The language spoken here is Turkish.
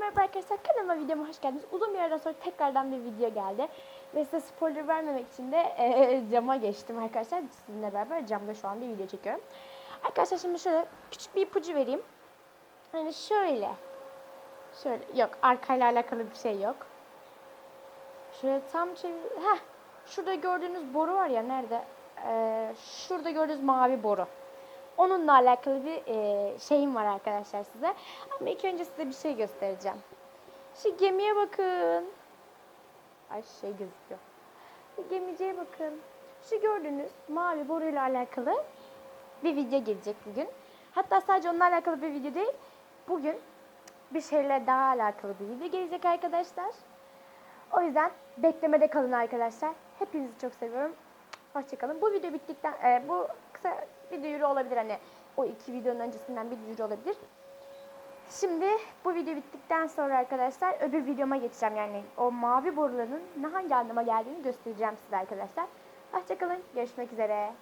merhaba arkadaşlar kanalıma videoma hoş geldiniz. Uzun bir aradan sonra tekrardan bir video geldi. Ve size spoiler vermemek için de e, cama geçtim arkadaşlar. Sizinle beraber camda şu an bir video çekiyorum. Arkadaşlar şimdi şöyle küçük bir ipucu vereyim. Hani şöyle. Şöyle yok arkayla alakalı bir şey yok. Şöyle tam çevir. Heh. Şurada gördüğünüz boru var ya nerede? Ee, şurada gördüğünüz mavi boru. Onunla alakalı bir e, şeyim var arkadaşlar size. Ama ilk önce size bir şey göstereceğim. Şu gemiye bakın. Ay şey gözüküyor. Şu gemiciye bakın. Şu gördüğünüz mavi boruyla alakalı bir video gelecek bugün. Hatta sadece onunla alakalı bir video değil. Bugün bir şeyle daha alakalı bir video gelecek arkadaşlar. O yüzden beklemede kalın arkadaşlar. Hepinizi çok seviyorum. Hoşçakalın. Bu video bittikten, e, bu kısa bir duyuru olabilir hani o iki videonun öncesinden bir duyuru olabilir. Şimdi bu video bittikten sonra arkadaşlar öbür videoma geçeceğim yani o mavi boruların ne hangi anlama geldiğini göstereceğim size arkadaşlar. Hoşçakalın. Görüşmek üzere.